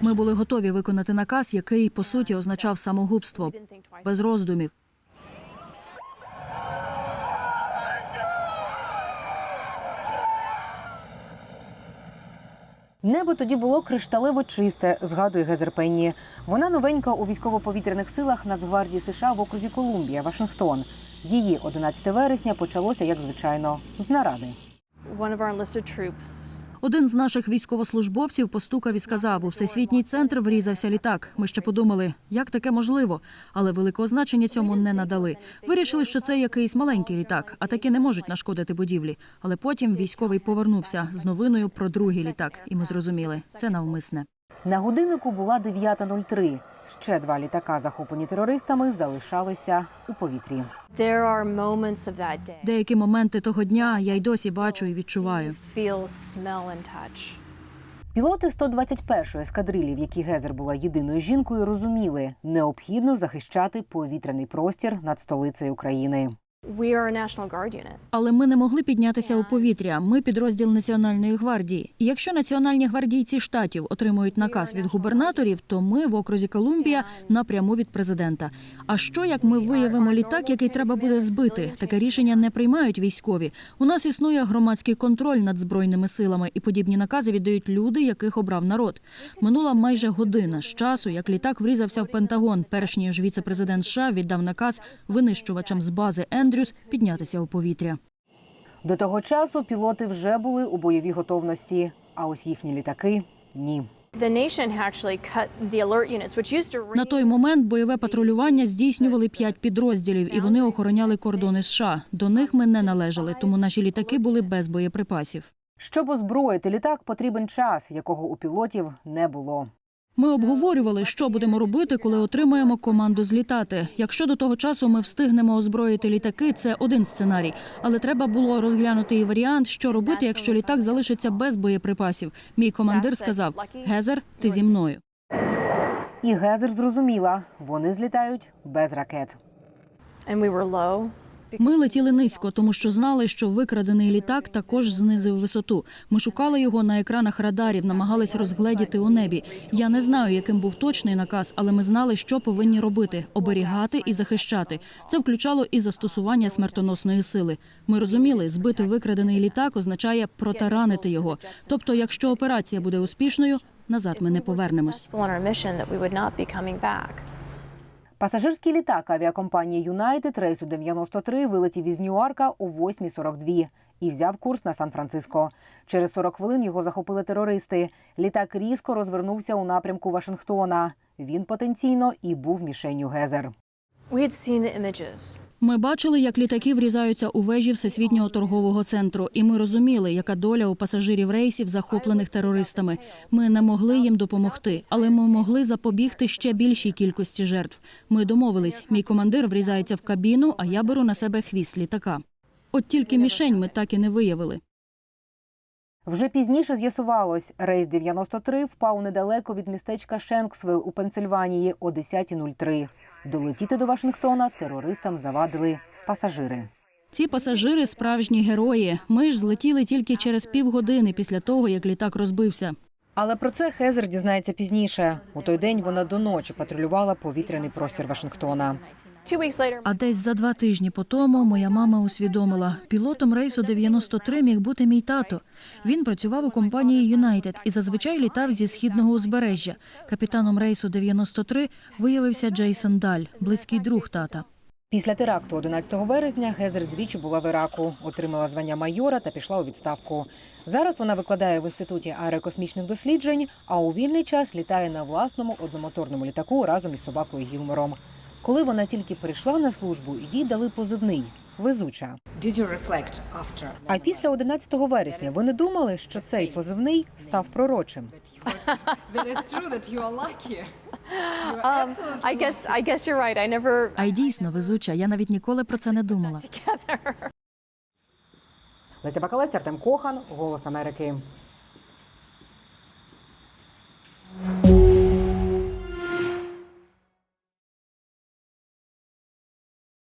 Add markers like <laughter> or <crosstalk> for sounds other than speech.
Ми були готові виконати наказ, який по суті означав самогубство без роздумів. Небо тоді було кришталево чисте, згадує Гезер Пенні. Вона новенька у військово-повітряних силах Нацгвардії США в окрузі Колумбія, Вашингтон. Її 11 вересня почалося, як звичайно, з наради. One of our enlisted troops Один з наших військовослужбовців постукав і сказав: у всесвітній центр врізався літак. Ми ще подумали, як таке можливо, але великого значення цьому не надали. Вирішили, що це якийсь маленький літак, а такі не можуть нашкодити будівлі. Але потім військовий повернувся з новиною про другий літак, і ми зрозуміли, це навмисне. На годиннику була 9.03. Ще два літака, захоплені терористами, залишалися у повітрі. Деякі моменти того дня я й досі бачу і відчуваю. Пілоти 121-ї ескадрилі, в якій Гезер була єдиною жінкою, розуміли, необхідно захищати повітряний простір над столицею України. We are a national guard unit Але ми не могли піднятися у повітря. Ми підрозділ Національної гвардії. І якщо національні гвардійці штатів отримують наказ від губернаторів, то ми в окрузі Колумбія напряму від президента. А що як ми виявимо літак, який треба буде збити? Таке рішення не приймають військові. У нас існує громадський контроль над збройними силами, і подібні накази віддають люди, яких обрав народ. Минула майже година з часу, як літак врізався в Пентагон, перш ніж віце-президент США віддав наказ винищувачам з бази Ендрюс піднятися у повітря. До того часу пілоти вже були у бойовій готовності, а ось їхні літаки ні. На той момент бойове патрулювання здійснювали п'ять підрозділів, і вони охороняли кордони США. До них ми не належали, тому наші літаки були без боєприпасів. Щоб озброїти літак, потрібен час, якого у пілотів не було. Ми обговорювали, що будемо робити, коли отримаємо команду злітати. Якщо до того часу ми встигнемо озброїти літаки, це один сценарій. Але треба було розглянути і варіант, що робити, якщо літак залишиться без боєприпасів. Мій командир сказав: Гезер, ти зі мною. І Гезер зрозуміла, вони злітають без ракет. and we were low Ми летіли низько, тому що знали, що викрадений літак також знизив висоту. Ми шукали його на екранах радарів, намагались розгледіти у небі. Я не знаю, яким був точний наказ, але ми знали, що повинні робити оберігати і захищати. Це включало і застосування смертоносної сили. Ми розуміли, збити викрадений літак означає протаранити його. Тобто, якщо операція буде успішною, назад ми не повернемось. Пасажирський літак авіакомпанії Юнайтед рейсу 93 вилетів із Ньюарка о 8.42 і взяв курс на Сан-Франциско. Через 40 хвилин його захопили терористи. Літак різко розвернувся у напрямку Вашингтона. Він потенційно і був мішенню Гезер. we had seen images Ми бачили, як літаки врізаються у вежі всесвітнього торгового центру, і ми розуміли, яка доля у пасажирів рейсів, захоплених терористами. Ми не могли їм допомогти, але ми могли запобігти ще більшій кількості жертв. Ми домовились. Мій командир врізається в кабіну, а я беру на себе хвіст літака. От тільки мішень ми так і не виявили. Вже пізніше з'ясувалось, рейс 93 впав недалеко від містечка Шенксвилл у Пенсильванії о 10.03. Долетіти до Вашингтона терористам завадили пасажири. Ці пасажири справжні герої. Ми ж злетіли тільки через півгодини після того, як літак розбився. Але про це Хезер дізнається пізніше. У той день вона до ночі патрулювала повітряний простір Вашингтона. Two weeks А десь за два тижні по тому моя мама усвідомила, пілотом рейсу 93 міг бути мій тато. Він працював у компанії Юнайтед і зазвичай літав зі східного узбережжя. Капітаном рейсу 93 виявився Джейсон Даль, близький друг тата. Після теракту 11 вересня Гезер двічі була в Іраку, отримала звання майора та пішла у відставку. Зараз вона викладає в інституті аерокосмічних досліджень, а у вільний час літає на власному одномоторному літаку разом із собакою Гілмором. Коли вона тільки прийшла на службу, їй дали позивний везуча. Did you reflect? А після 11 вересня ви не думали, що цей позивний став пророчим? <laughs> Um, I guess I guess you're right I never А й дійсно везуча. Я навіть ніколи про це не думала. Леся Бакалець, Артем Кохан, Голос Америки.